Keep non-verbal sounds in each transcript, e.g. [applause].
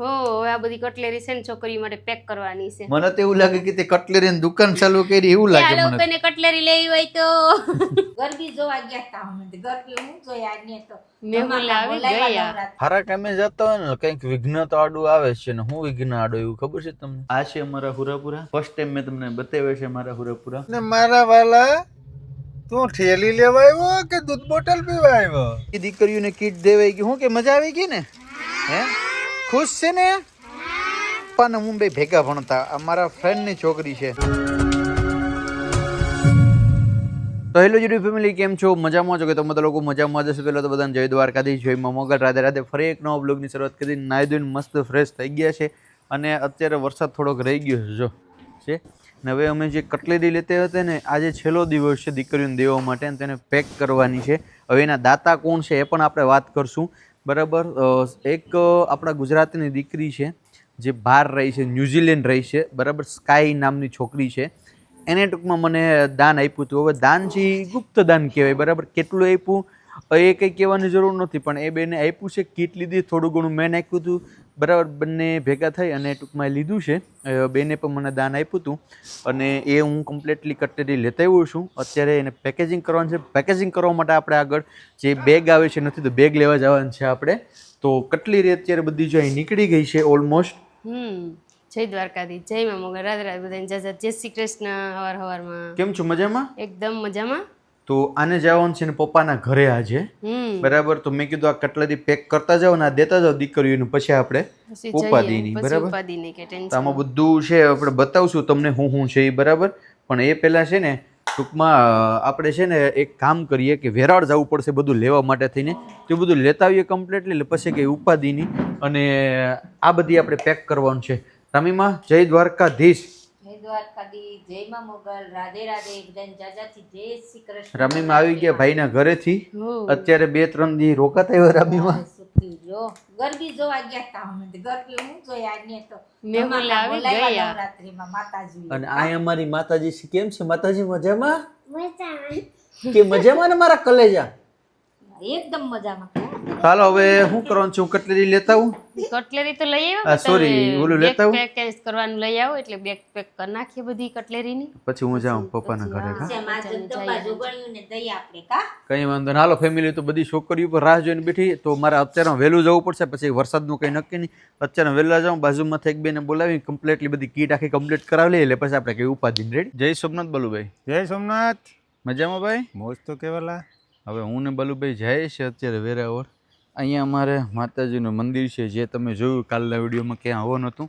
હો હવે આ બધી કટલેરી છે ને છોકરીઓ માટે પેક કરવાની છે. મને તો એવું લાગે કે તે કટલેરીની દુકાન ચાલુ કરી એવું લાગે મને. લોકોને કટલેરી લેવી હોય તો. [laughs] ગરબી જોવા ગયા હતા અમે ગરબી હું જોયા ને તો. હારા કામે જતા હોય ને કંઈક વિઘ્ન તો આડું આવે છે ને હું વિઘ્ન આડો એવું ખબર છે તમને? આ છે મારા હુરાપુરા. ફર્સ્ટ ટાઈમ મેં તમને બતાવ્યા છે મારા હુરાપુરા. ને મારા વાલા તું ઠેલી લેવા આવ્યો કે દૂધ બોટલ પીવા આવ્યો? એ દીકરીઓને કીટ દેવાઈ ગઈ. હું કે મજા આવી ગઈ ને? હે? ખુશ છે ને? પપ્પા ને મુંબઈ ભેગા ભણતા. અમારા ફ્રેન્ડની છોકરી છે. તો હેલો યુટ્યુબ ફેમિલી, કેમ છો? મજામાં છો કે તમે તો લોકો મજામાં જશો પહેલાં તો બધાને જય દ્વારકાથી જય મા મોગલ. રાધે રાધે ફરી એક નવા બ્લોગની શરૂઆત કરી નાહી ધોઈને મસ્ત ફ્રેશ થઈ ગયા છે અને અત્યારે વરસાદ થોડોક રહી ગયો છે, જો. છે? ને હવે અમે જે કટલેરી લેતી હતા ને, આજે છેલ્લો દિવસ છે દીકરીઓને દેવા માટે અને તેને પેક કરવાની છે. હવે એના દાતા કોણ છે એ પણ આપણે વાત કરશું. બરાબર? એક આપણા ગુજરાતની દીકરી છે, જે બહાર રહી છે, ન્યૂઝીલેન્ડ રહી છે, બરાબર? સ્કાય નામની છોકરી છે. એને ટૂંકમાં મને દાન આપ્યું હતું. હવે દાન છે એ ગુપ્ત દાન કહેવાય, બરાબર? કેટલું આપ્યું? એ કંઈ કહેવાની જરૂર નથી, પણ એ બેને આપ્યું છે. કીટ લીધી થોડું ઘણું મેં નાખ્યું હતું. બરાબર બંને ભેગા થઈ અને ટૂંકમાં એ લીધું છે. બેને પણ મને દાન આપ્યું હતું અને એ હું કમ્પ્લીટલી કટરી લેતા આવ્યો છું. અત્યારે એને પેકેજિંગ કરવાનું છે. પેકેજિંગ કરવા માટે આપણે આગળ જે બેગ આવે છે નથી તો બેગ લેવા જવાનું છે આપણે. તો કટલેરી અત્યારે બધી જો અહીં નીકળી ગઈ છે ઓલમોસ્ટ હમ. જય દ્વારકાથી જય મા મોગલ રાધે રાધે બધાને. જય શ્રી કૃષ્ણ. હવાર હવારમાં. કેમ છો? મજામાં? એકદમ મજામાં. તો આને જવાનું છે ને પપ્પાના ઘરે આજે. બરાબર? તો મેં કીધું આ કટલરી પેક કરતા જાઓ ને આ દેતા જાવ દીકરીઓને પછી આપણે જઈએ બરાબર? તો આમાં બધું છે આપણે બતાવશું તમને હું હું છે એ બરાબર? પણ એ પહેલાં છે ને ટૂંકમાં આપણે છે ને એક કામ કરીએ કે વેરાળ જવું પડશે બધું લેવા માટે થઈને. તે બધું લેતા આવીએ કમ્પ્લીટલી એટલે પછી કંઈ ઉપાધિની અને આ બધી આપણે પેક કરવાનું છે. રમીમાં જય દ્વારકાધીશ. જય દ્વારકાધીશ જય માં મોગલ રાધે રાધે બધાને જાજાથી જય શ્રી કૃષ્ણ. રમીમાં આવી ગયા ભાઈના ઘરેથી. અત્યારે બે ત્રણ દી રોકાતા એવા રમીમાં. જો. ગરબી જોવા ગયા હતા અમે. ગરબી હું જોઈ ને તો મેહુલ આવી ગયા. નવરાત્રીમાં માતાજી. અને આ અમારી માતાજી. કેમ છે માતાજી? મજામાં. કે મજામાં ને મારા કલેજા? એકદમ મજામાં. ચાલો હવે શું કરવાનું છું? કટલેરી લેતા આવું? કટલેરી તો લઈ આવ્યો સોરી ઓલું લેતા આવું? પેકેજ કરવાનું લઈ આવો એટલે બેગ પેક કરી નાખીએ બધી કટલેરીની. પછી હું જાઉં પપ્પાના ઘરે કા? કઈ વાંધો ના હાલો ફેમિલી તો બધી છોકરીઓ પર રાહ જોઈને બેઠી. તો મારે અત્યારે વહેલું જવું પડશે પછી વરસાદનું કંઈ નક્કી નહીં. અત્યારે વહેલા જાઉં બાજુમાંથી એક બેને બોલાવી કમ્પ્લીટલી બધી કીટ આખી કમ્પ્લીટ કરાવી લઈએ એટલે પછી આપણે કઈ ઉપાધિ રેડી જય સોમનાથ બલુભાઈ. જય સોમનાથ. મજામાં ભાઈ? મોજ તો કેવાલા. હવે હું ને બલુભાઈ જાય છે અત્યારે વેરાવળ. અહીંયા અમારે માતાજીનું મંદિર છે જે તમે જોયું કાલના વિડીયોમાં ક્યાં આવો નહોતું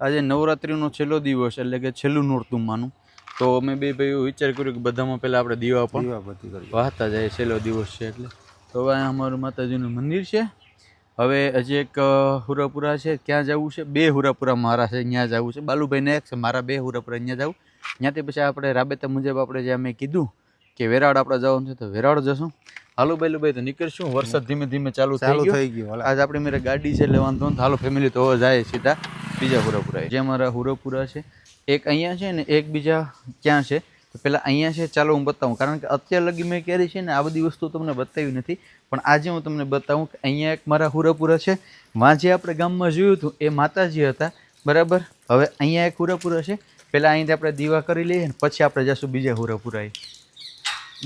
આજે નવરાત્રિનો છેલ્લો દિવસ એટલે કે છેલ્લું નોરતું માનું તો અમે બે ભાઈઓ વિચાર કર્યો કે બધામાં પહેલાં આપણે દીવા પણ વાહતા જાય છેલ્લો દિવસ છે એટલે. તો હવે અહીંયા અમારું માતાજીનું મંદિર છે. હવે હજી એક હુરાપુરા છે ક્યાં જવું છે. બે હુરાપુરા મારા છે ત્યાં જવું છે. બાલુભાઈને એક છે મારા બે હુરાપુરા ત્યાં જવું. ત્યાંથી પછી આપણે રાબેતા મુજબ આપણે જે અમે કીધું કે વેરાવળ આપણે જવાનું છે તો વેરાવળ જશું. હાલો બાલુભાઈ તો નીકળશું. વરસાદ ધીમે ધીમે ચાલુ ચાલુ થઈ ગયું આજે આપણી મેરે ગાડી છે એટલે વાંધો હાલો ફેમિલી તો જાય સીધા બીજા હુરાપુરા જે મારા હુરાપુરા છે એક અહીંયા છે ને એક બીજા ક્યાં છે. તો પહેલાં અહીંયા છે ચાલો હું બતાવું. કારણ કે અત્યાર લગી મેં ક્યારે છે ને આ બધી વસ્તુ તમને બતાવી નથી પણ આજે હું તમને બતાવું કે અહીંયા એક મારા હુરાપુરા છે. વાં જે આપણે ગામમાં જોયું હતું એ માતાજી હતા. બરાબર? હવે અહીંયા એક હુરાપુરા છે. પહેલાં અહીંથી આપણે દીવા કરી લઈએ ને પછી આપણે જઈશું બીજા હુરાપુરાએ.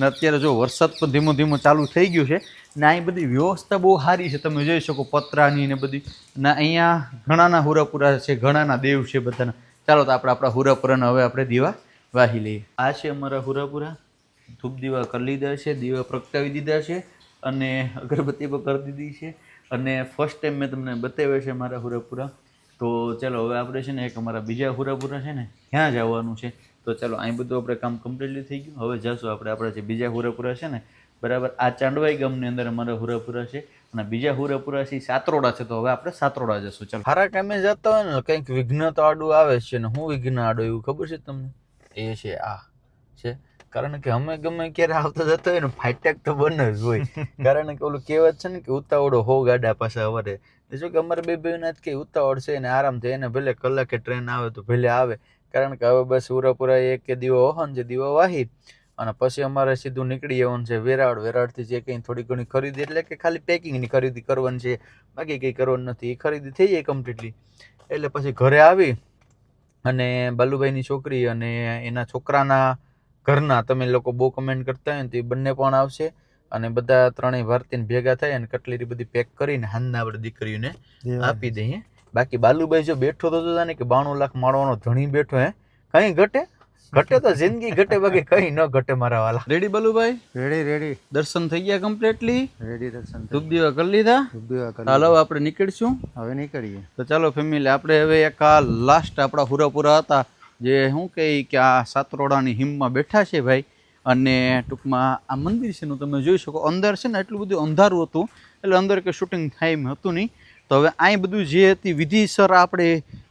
ને અત્યારે જો વરસાદ પણ ધીમો ધીમો ચાલુ થઈ ગયું છે, ને અહીં બધી વ્યવસ્થા બહુ સારી છે. તમે જોઈ શકો પતરાની ને બધી. ને અહીંયા ઘણાના હુરાપુરા છે, ઘણાના દેવ છે બધાના. ચાલો તો આપણે આપણા હુરાપુરાને હવે આપણે દીવા વાહી લઈએ. આ છે અમારા હુરાપુરા. ધૂપ દીવા કરી લીધા છે, દીવા પ્રગટાવી દીધા છે અને અગરબત્તી પણ કરી દીધી છે. અને ફર્સ્ટ ટાઈમ મેં તમને બતાવ્યા છે મારા હુરાપુરા. તો ચાલો હવે આપણે છે ને એક અમારા બીજા હુરાપુરા છે ને, ત્યાં જવાનું છે. તો ચાલો અહીં બધું આપણે કામ કમ્પ્લીટલી થઈ ગયું. હવે જશું આપણે આપણા જે બીજા હુરાપુરા છે ને બરાબર? આ ચાંડવાઈ ગામની અંદર અમારા હુરાપુરા છે અને બીજા હુરાપુરા છે સાતરોડા છે. તો હવે આપણે સાતરોડા જશું. ચાલો. સારા કામે જતા હોય ને કંઈક વિઘ્ન તો આડું આવે છે ને હું વિઘ્ન આડું એવું ખબર છે તમને? એ છે આ છે. કારણ કે અમે ગમે ક્યારે આવતા જતા હોય ને ફાઇટેક તો બને જ હોય. [laughs] કારણ કે ઓલું કહેવત છે ને કે ઉતાવળો હો ગાડા પાસે અવારે જો કે અમારે બે જ કે ઉતાવળ છે ને આરામ થાય એને ભલે કલાકે ટ્રેન આવે તો ભલે આવે. કારણ કે હવે બસ ઉરાપુરા એક કે દીવો વહન છે દીવો વાહી અને પછી અમારે સીધું નીકળી જવાનું છે વેરાડ વેરાડથી જે કંઈ થોડી ઘણી ખરીદી એટલે કે ખાલી પેકિંગની ખરીદી કરવાની છે. બાકી કંઈ કરવાનું નથી. એ ખરીદી થઈ જાય કમ્પ્લીટલી એટલે પછી ઘરે આવી અને બાલુભાઈની છોકરી અને એના છોકરાના ઘરના તમે લોકો બહુ કમેન્ટ કરતા હોય ને તો એ બંને પણ આવશે અને બધા ત્રણેય ભારતીય ભેગા થાય અને કટલેરી બધી પેક કરીને હાંદના આપણે દીકરીઓને આપી દઈએ. બાકી બાલુભાઈ જો બેઠો તો જોતા ને કે બાણું લાખ માળવાનો ધણી બેઠો હે. કઈ ઘટે? ઘટે તો જિંદગી ઘટે બાકી કઈ ન ઘટે મારા વાલા. રેડી બાલુભાઈ? રેડી રેડી દર્શન થઈ ગયા કમ્પ્લીટલી રેડી દર્શન ધૂપ દીવા કરી લીધા? હાલો આપણે નીકળીશું. હવે નીકળીએ. તો ચાલો ફેમિલી આપણે હવે એક આ લાસ્ટ આપણા હુરાપુરા હતા જે શું કહે કે આ સાતરોડાની હિમમાં બેઠા છે ભાઈ. અને ટૂંકમાં આ મંદિર છે તમે જોઈ શકો અંદર છે ને એટલું બધું અંધારું હતું. એટલે અંદર કે શૂટિંગ થાય એમ હતું નહીં. તો હવે અહીં બધું જે હતી વિધિસર આપણે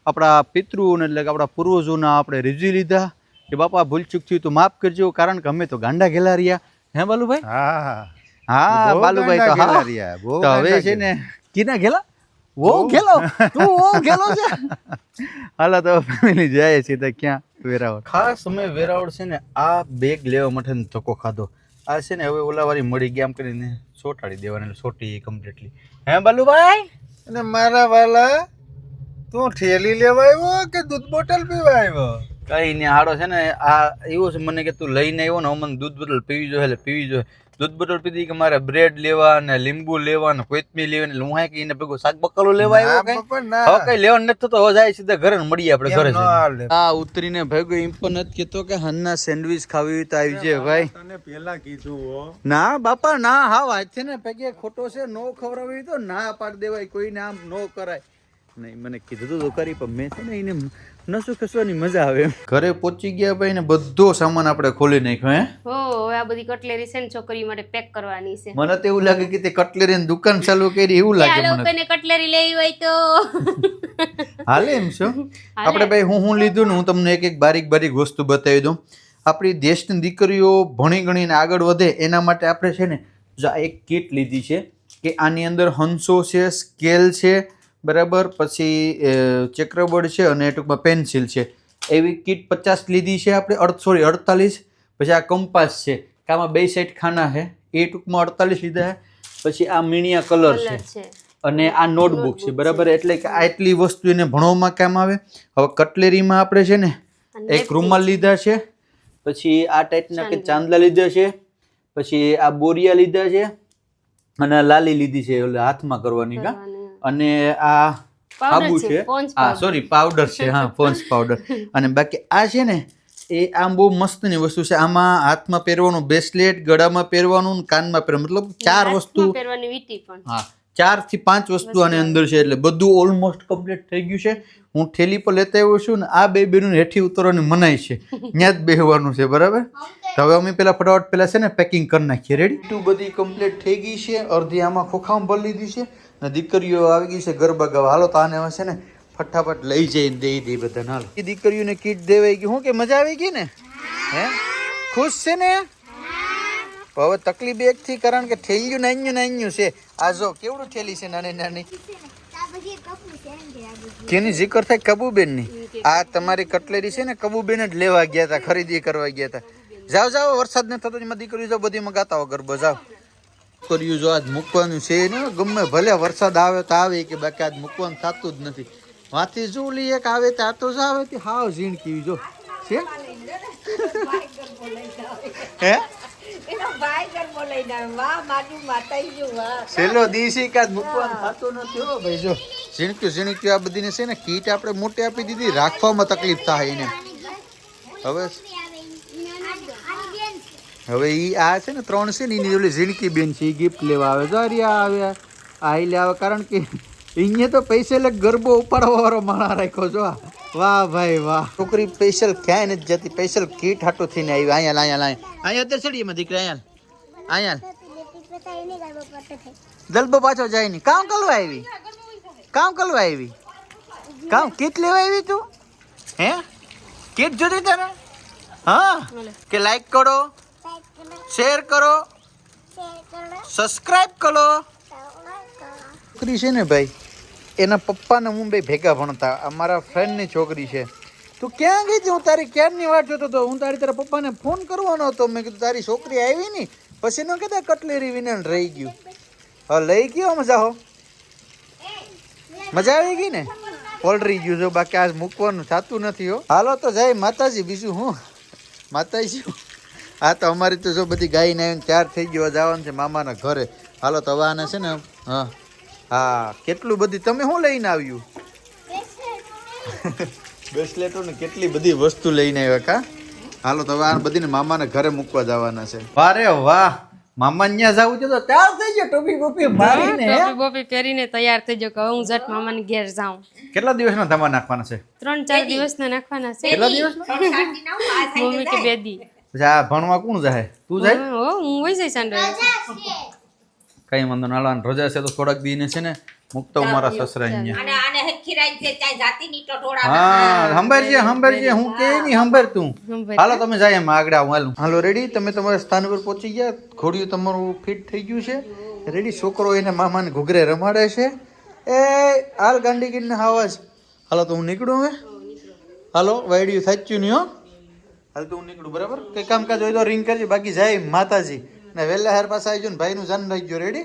આપણા પિતૃઓને એટલે કે આપણા પૂર્વજોના આપણે રીઝી લીધા કે બાપા ભૂલચૂક થયું તો માફ કરજો કારણ કે અમે તો ગાંડા ઘેલા રહ્યા. હે બાલુભાઈ? હા. બાલુભાઈ તો હા. રહ્યા, તો હવે છે ને કીના ઘેલા? વો ઘેલો? તું વો ઘેલો છે? હાલા તો ફેમિલી જાય છે તો ક્યાં વેરાવળ? ખાસ અમે વેરાવળ છે ને આ બેગ લેવા માટે ધક્કો ખાધો. આ છે ને હવે ઓલાવાળી મળી ગયા આમ કરીને સોટાડી દેવાની સોટી કમ્પ્લીટલી હે બાલુભાઈ? અને મારા વાલા, તું ઠેલી લેવા આવ્યો કે દૂધ બોટલ પીવા આવ્યો? કઈ ને હાડો છે ને, આ એવું છે મને કે તું લઈને આવ્યો ને, હું મને દૂધ બોટલ પીવી જોઈએ એટલે પીવી જોઈએ. દૂધ બટોર પીધી કે મારે બ્રેડ લેવા ને લીંબુ લેવા ને કોથમીર લેવા ને લુહાય કે એને ભેગું શાક બકાલું લેવા આવ્યો કઈ હવે કઈ લેવા નથી થતો હવે જાય સીધા ઘરે ને મળીએ આપણે ઘરે હા ઉતરીને ભેગો એમ પણ નથી કેતો કે હન્ના સેન્ડવિચ ખાવી હોય તો આવી જાય ભાઈ. તને પેલા કીધું ના બાપા ના હા વાત છે ને પગે ખોટો છે નો ખવડાવી તો ના પાડી દેવાય કોઈને આમ નો કરાય. નહીં મને કીધું તો કરી પણ મેં છે ને એને નસો ખસવાની મજા આવે ઘરે પહોંચી ગયા ભાઈ ને બધો સામાન આપણે ખોલી નાખ્યો હે? હો હવે આ બધી કટલેરી છે ને છોકરી માટે પેક કરવાની છે. મને તો એવું લાગે કે તે કટલેરીની દુકાન ચાલુ કરી એવું લાગે મને. લોકોને કટલેરી લેવી હોય તો. [laughs] હાલે એમ છો? [laughs] આપણે ભાઈ હું હું લીધું ને હું તમને એક એક બારીક બારીક વસ્તુ બતાવી દઉં. આપણી દેશની દીકરીઓ ભણી ગણીને આગળ વધે એના માટે આપણે છે ને આ એક કીટ લીધી છે કે આની અંદર હંસો છે સ્કેલ છે બરાબર? પછી ચક્રબોર્ડ છે અને ટૂંકમાં પેન્સિલ છે. એવી કીટ પચાસ લીધી છે આપણે અડ સોરી અડતાલીસ. પછી આ કંપાસ છે કે આમાં બે સાઈડ ખાના છે. એ ટૂંકમાં અડતાલીસ લીધા છે. પછી આ મીણિયા કલર છે. અને આ નોટબુક છે બરાબર? એટલે કે આટલી વસ્તુ એને ભણવામાં કામ આવે. હવે કટલેરીમાં આપણે છે ને એક રૂમાલ લીધા છે. પછી આ ટાઈપના કે ચાંદલા. લીધા છે. પછી આ બોરિયા લીધા છે. અને આ લાલી લીધી છે એટલે હાથમાં કરવાની કા? અને આ આબુ છે, હા સોરી પાવડર છે હા ફોન્સ પાવડર [laughs] અને બાકી આ છે ને એ આમ બહુ મસ્તની વસ્તુ છે. આમાં હાથમાં પહેરવાનું બ્રેસલેટ ગળામાં પહેરવાનું કાનમાં પહેરવાનું. મતલબ ચાર વસ્તુ પહેરવાની વીટી પણ. હા ચારથી પાંચ વસ્તુ આની અંદર છે એટલે બધું ઓલમોસ્ટ કમ્પ્લીટ થઈ ગયું છે. હું ઠેલી પર લેતા આવ્યો છું ને આ બે બેનું હેઠી ઉતરવાની મનાઈ છે. ત્યાં જ બેહવાનું છે બરાબર? તો હવે અમે પેલા ફટાફટ પેલા છે ને પેકિંગ કરી નાખીએ. રેડી ટુ બધી કમ્પ્લીટ થઈ ગઈ છે. અડધી આમાં ખોખામાં ભરી લીધી છે. ને દીકરીઓ આવી ગઈ છે ગરબા ગાવા. હાલો તાને હવે છે ને ફટાફટ લઈ જઈને દઈ દઈ બધા હાલ. એ દીકરીઓને કીટ દેવાઈ ગઈ. હું કે મજા આવી ગઈ ને? હે? ખુશ છે ને? હવે તકલીફ એક થી કારણ કે ઠેલ્યું, નાન્યું નાન્યું છે. આ જો કેવડું ઠેલી છે નાની નાની? કેની જીકર થાય કબુબેનની આ તમારી કટલેરી છે ને, કબુબેન જ લેવા ગયા હતા, ખરીદી કરવા ગયા હતા. જાઓ જાઓ વરસાદ ને થતો દીકરી જાઓ બધી ગાતા હો ગરબો, જાઓ. કર્યું જો આજ મૂકવાનું છે ને ગમે ભલે વરસાદ આવે તો આવે કે બાકી આજ મૂકવાનું થતું જ નથી. વાથી શું લઈએ કે આવે તો આ તો આવે તે હાવ ઝીણકી જો. છે? [laughs] હે? છેલ્લો દિવસે કાદ મૂકવાનું થતું નથી હો ભાઈ જો. ઝીણક્યું ઝીણક્યું આ બધીને છે ને કીટ આપણે મોટી આપી દીધી. રાખવામાં તકલીફ થાય એને. હવે હવે એ આ છે ને ત્રણ છે ને એની ઓલી ઝીણકી બેન છે એ ગિફ્ટ લેવા આવે. જો આવ્યા આ લેવા કારણ કે અહીંયા તો પૈસે ગરબો ઉપાડવા વાળો માણા રાખ્યો છો. વાહ ભાઈ વાહ. છોકરી સ્પેશિયલ ક્યાંય નથી જતી. સ્પેશિયલ કીટ હાટો થઈને આવી. અહીંયા અહીંયા અહીંયા અહીંયા અત્યારે ચડીએ એમાં દીકરા અહીંયા અહીંયા દલબો પાછો જાય નહીં. કામ કરવા આવી? કામ કરવા આવી? કામ કીટ લેવા આવી તું? હે? કીટ જોતી તને હા? કે લાઈક કરો? શેર કરો. સબસ્ક્રાઇબ કરો. છોકરી છે ને ભાઈ, એના પપ્પાને હું બે ભેગા ભણતા. અમારા ફ્રેન્ડની છોકરી છે. તું ક્યાં ગઈ હતી? હું તારી ક્યારની વાટ જોતો હતો? હું તારી તારા પપ્પાને ફોન કરવાનો હતો. મેં કીધું, તારી છોકરી આવી ની પછી એનો કહેતા, કટલેરી વિને રહી ગયું. હવે લઈ ગયો, મજા હો. મજા આવી ગઈ ને? પલરી ગયું છે. બાકી આજ મૂકવાનું થતું નથી હો. હાલો તો જાય માતાજી. બીજું હું? માતાજી હા તો અમારી તો જો બધી ગાય ને ત્યાર થઈ ગયો જવાનું છે મામાના ઘરે. હાલો તો આને છે ને હા. હા કેટલું બધી તમે શું લઈને આવ્યું? બ્રેસલેટો ને કેટલી બધી વસ્તુ લઈને આવ્યા કા? હાલો તો હવે આ બધીને મામાને ઘરે મૂકવા જવાના છે. વારે વાહ. મામા ત્યાં જવું છે તો ત્યાર થઈ ગયો ટોપી બોપી મારીને? ટોપી બોપી પહેરીને તૈયાર થઈ ગયો કે હું ઝટ મામાની ઘેર જાઉં. કેટલા દિવસના તમારે નાખવાના છે? ત્રણ ચાર દિવસના નાખવાના છે. કેટલા દિવસ મમ્મી કે બે દી પછી આ ભણવા કોણ જાય? તું જાય? હા, હો હું હોય જઈશ કઈ વાંધો ના રજા છે તો થોડાક દીને છે ને મૂકતો મારા સસરા અહીંયા. હા હંભારજે હંભારજે હું કે નહીં હંભાર તું. હાલો તમે જાય એમ આગળ આવું હાલું. હાલો રેડી તમે તમારા સ્થાન પર પહોંચી ગયા. ઘોડિયું તમારું ફિટ થઈ ગયું છે. રેડી છોકરો એને મામાને ઘૂઘરે રમાડે છે. એ હાલ ગાંડી ગીરને હાવાજ હાલો તો હું નીકળું હવે. હાલો વાયડિયું સાચ્યું નહીં હો. હાલ તો હું નીકળું, બરાબર? કંઈ કામકાજ હોય તો રિંગ કરજે. બાકી જાય માતાજી. ને વહેલા હાર પાસે આવી ને ભાઈનું જાન રાખજો રેડી